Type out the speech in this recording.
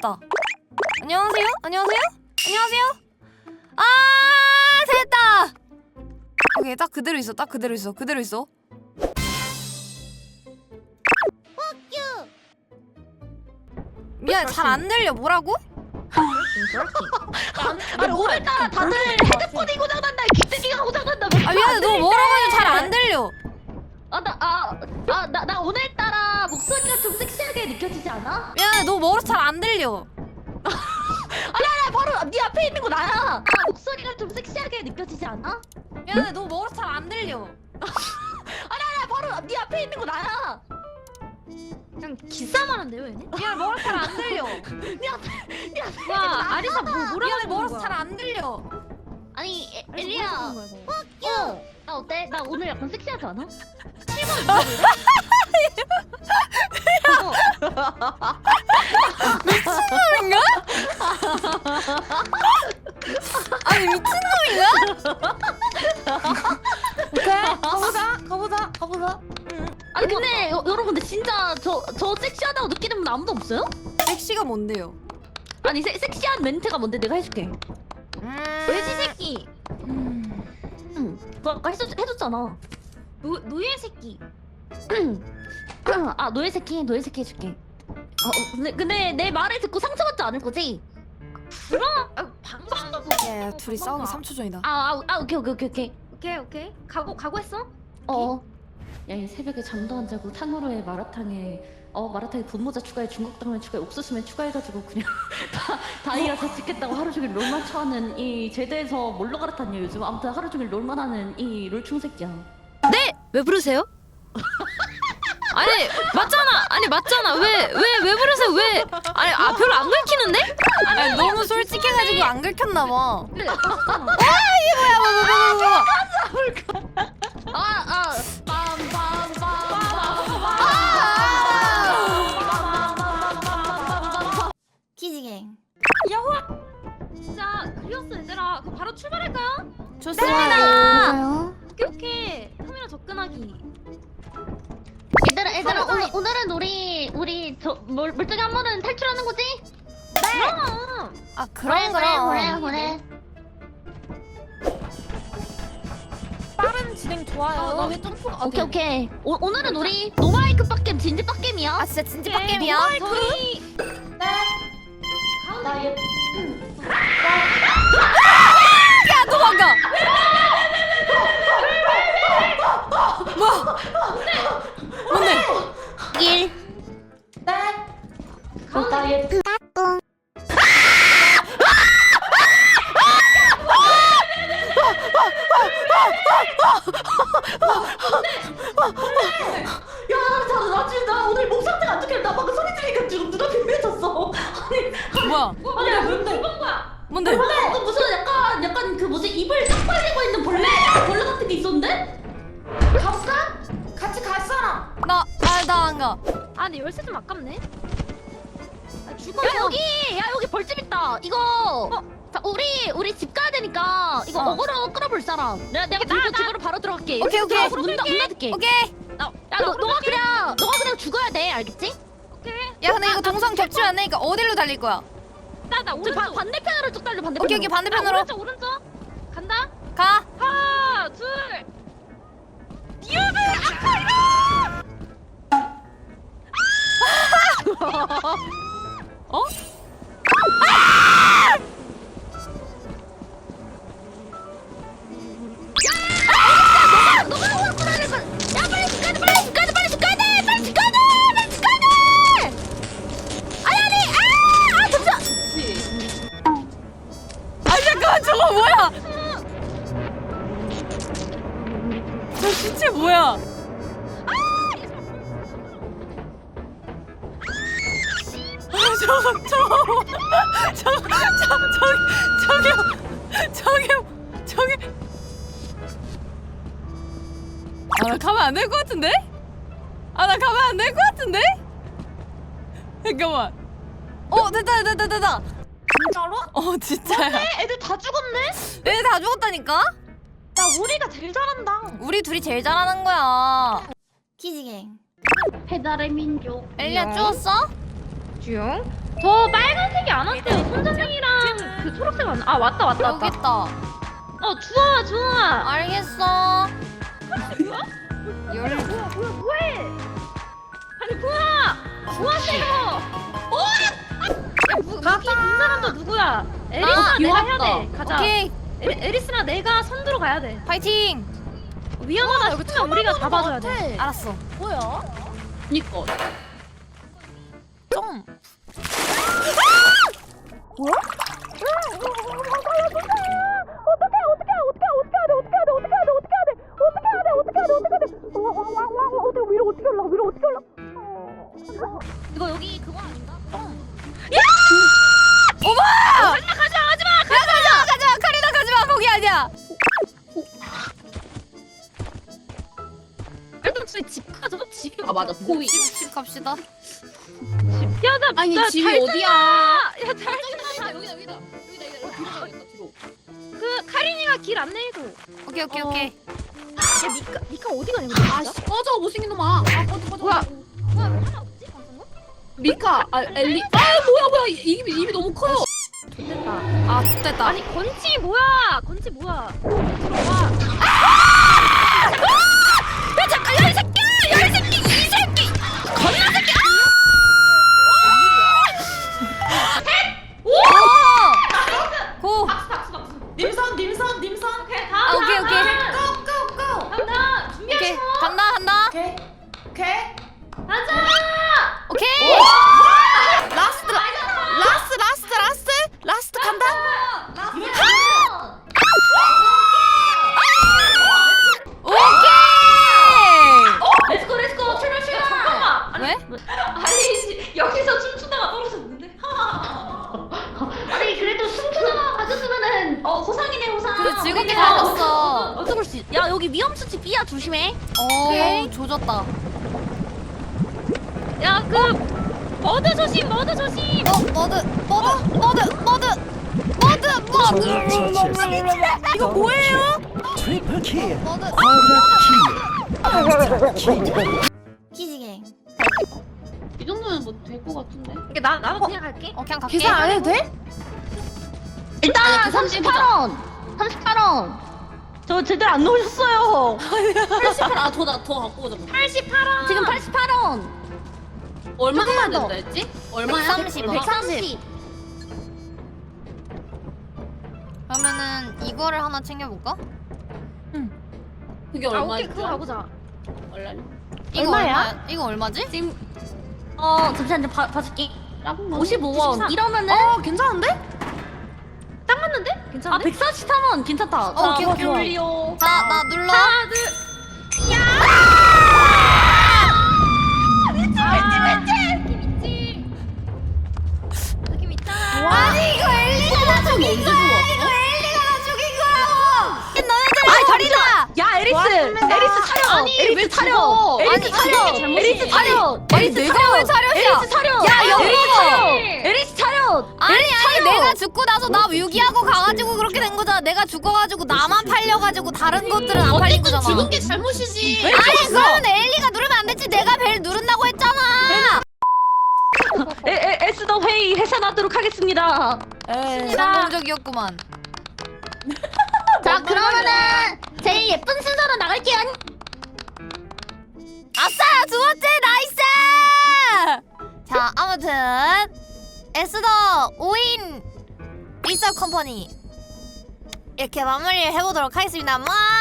됐다. 안녕하세요? 안녕하세요? 안녕하세요? 아 됐다. 오케이 딱 그대로 있어. 딱 그대로 있어. 그대로 있어. 미안 잘 안 들려 뭐라고? 아니 오늘따라 다들 헤드폰이 고장난다 귀때기가 고장난다 아 미안해 너 뭐라고 해도 잘 안 들려. 아나아나 나 오늘따라 느껴지지 않아? 미안해 너 뭐라서 잘 안 들려. 아 바로 네 앞에 있는 거 나야 아 목소리가 좀 섹시하게 느껴지지 않아? 미안해 너 뭐라서 잘 안 들려. 아 바로 네 앞에 있는 거 나야 그냥 기싸움하는데요 얘네? 미안해 뭐라서 잘 안 들려. 네 앞에 네 앞에 와 아리사 뭐 뭐라고 미안해 하는 뭐라서 거야? 잘 안 들려. 아니 에, 엘리야? 어, 나 어때? 나 오늘 약간 섹시하지 않아? 미친놈인가? 아니 미친놈인가? 오케이 가보자 가보자 가보자. 아니 근데 여, 여러분들 진짜 저, 저 섹시하다고 느끼는 분 아무도 없어요? 섹시가 뭔데요? 아니 세, 섹시한 멘트가 뭔데 내가 해줄게. 돼지 새끼? 응 그거 아까 해줬, 해줬잖아. 노, 노예 새끼 아 노예 새끼 노예 새끼 해줄게 어, 어, 근데, 근데 내 말을 듣고 상처받지 않을 거지? 아, 방방도 보고 예, 둘이 싸우기 3초 전이다. 아, 아, 아 오케이 오케이 오케이 오케이 오케이 오케이 가고 가고 했어? 어. 야, 이 새벽에 잠도 안 자고 탕후루에 마라탕에 어 마라탕에 분모자 추가해 중국당면 추가해 옥수수면 추가해가지고 그냥 다 다이아 다 찍겠다고 하루 종일 롤만 쳐하는 이 제대에서 뭘로 갈아탔냐 요즘 아무튼 하루 종일 롤만 하는 이 롤충 새끼야. 네? 왜 부르세요? 아니 맞잖아 아니 맞잖아 왜 왜왜 부르세요 왜 아니 아 별로 안 긁히는데? 아니, 너무 솔직해가지고 안 긁혔나 봐. 뭐야 뭐뭐뭐 뭐. 아 아. 야호아 진짜 그리웠어 얘들아 그럼 바로 출발할까요? 좋습니다. 오케이 오케이 카메라 접근하기. 오늘 오늘은 우리 우리 저 멀, 멀쩡히 한 번은 탈출하는 거지? 그럼 아 그럼 그럼. 그래. 빠른 진행 좋아요 나왜 점프가 오케이 오케이 오, 오늘은 우리 노마이크 빡겜 진지 빡겜이야 아 진짜 진지 빡겜이야. 저희 나 얘... 야 도망가. 야, 나, 나 지금 나 오늘 목 상태가 안 좋길래 나 방금 소리 들리니까 지금 눈앞이 삐졌어. 아니, 뭐야? 아니, 뭔데? 뭐야? 뭔데? 벌레! 그 무슨 약간, 약간 그 뭐지? 입을 딱 벌리고 있는 벌레? 벌레 같은 게 있었는데? 가볼까? 같이 갈 사람 나나안 가. 아 근데 열쇠 좀 아깝네 아, 죽어 야, 여기! 야, 여기 벌집 있다. 이거. 자, 우리, 우리 집 가야 되니까 이거 어. 어. 그로 끌어볼 사람. 내가, 내가 들고 집으로 바로 들어갈게. 오케이, 오케이. 문, 닫- 문 닫을게. 오케이. 야, 너, 너가 그냥, 너가 그냥 죽어야 돼. 알겠지? 오케이 야 근데 이거 동선 겹치면 안 되니까 어디로 달릴 거야? 나 나 저 오른쪽 바, 반대편으로 쭉 달려, 반대편으로. 오케이 오케이 나 반대편으로 오른쪽 오른쪽 간다 가. 하나 둘 어? 너가 저 시체 뭐야? 아 저거 저거 저거 저거 저기 저기 저기 아 나 가면 안 될 것 같은데? 아 나 가면 안 될 것 같은데? 잠깐만 어 됐다 됐다 됐다 됐다 진짜로? 어 진짜야 애들 다 죽었네? 얘네 다 죽었다니까? 나 우리가 제일 잘한다 우리 둘이 제일 잘하는 거야 키지갱 배달의 민족. 엘리야 죽었어? 중 저 빨간색이 안 왔대요. 손전등이랑 그 초록색 안. 아 왔다 왔다 여기 왔다. 있다. 어 주아 주아. 알겠어. 열. 뭐야 뭐야 뭐해? 아니 구아 구하세요. 어? 야, 무, 무기 든 사람도 누구야? 나 내가. 해야 돼. 가자. 오케이. 에리, 에리스랑 내가 선두로 가야 돼. 파이팅. 위험하다 싶으면 우리가 잡아줘야 돼. 알았어. 뭐야? 니꺼. 좀. 이거 저희 집 가죠. 집. 아 맞아 포위. 집 갑시다. 야나 아니 나 집이 잘 어디야? 야 잘. 여기다 여기다 여기다 여기다 여기다 뒤로 가야겠다 뒤로. 그 카린이가 길 안내해줘. 오케이 오케이 어. 오케이. 야 미카 미카 어디 가냐 근데 아씨 꺼져 못생긴 놈아. 아 꺼져 꺼져. 뭐야? 미카 아 엘리. 아 뭐야 뭐야 이- 입이 입이 너무 커요. 됐다. 아 됐다. 아니 건치 뭐야? 건치 뭐야? 들어와. 즐겁게 다녔어. 어쩔 수. 있- 야 여기 위험 수치 B야 조심해. 오 조졌다. 야 그 머드 조심 머드 조심. 어 머드 머드 머드 머드 머드 머드. 이거 뭐예요? 트리플 킬 머드. 킬 키지게. 이 정도면 뭐 될 것 같은데. 이게 나 나도 그냥 갈게. 어 그냥 갈게. 계산 안 해도 돼? 일단 38원. 38원. 저 제대로 안 넣으셨어요. 88. 아더더 갖고 오자. 88원. 지금 88원. 얼마 해야 조금만 더. 된다 했지? 얼마야? 130 원. 130. 그러면은 이거를 하나 챙겨볼까? 그게 아 오케이? 그거 가보자. 얼마니? 이거 얼마야? 얼마? 이거 얼마지? 지금 어 잠시만 봐 봐줄게. 작은 거. 55원. 이러면은 어 괜찮은데? 딱 맞는데? 아 괜찮은데? 143원 괜찮다. 어, 오케이, 오케이, 오케이. 올려. 나나 눌러. 하나 둘. 느낌 있잖아. 아니 이거 엘리가 나 죽인 거야. 이거 엘리가 나 죽인 거야. 너네들 아 다리다. 야 에리스. 에리스 차려. 아니, 왜 에리스 차려. 죽어? 에리스 아니, 차려. 에리스 차려. 아니 에리스 내가 차려. 왜 차렸어? 에리스 차려. 야, 여보! 에리스 차려. 에리스 차려. 아니 아니. 내가 죽고 나서 나 유기하고 가가지고 그렇게 된 거잖아. 내가 죽어가지고 나만 팔려가지고 다른 것들은 안 팔린 거잖아. 죽은 게 잘못이지. 아니 그러면 엘리가 누르면 안 됐지. 내가 벨 누른다고 했잖아. 에, 에, 에스더 회의 해산하도록 하겠습니다. 성공적이었구만. 자 그러면은 제일 예쁜 순서로 나갈게요. 아싸 두 번째 나이스. 자 아무튼 에스더 5인 리서 컴퍼니 이렇게 마무리를 해보도록 하겠습니다. 와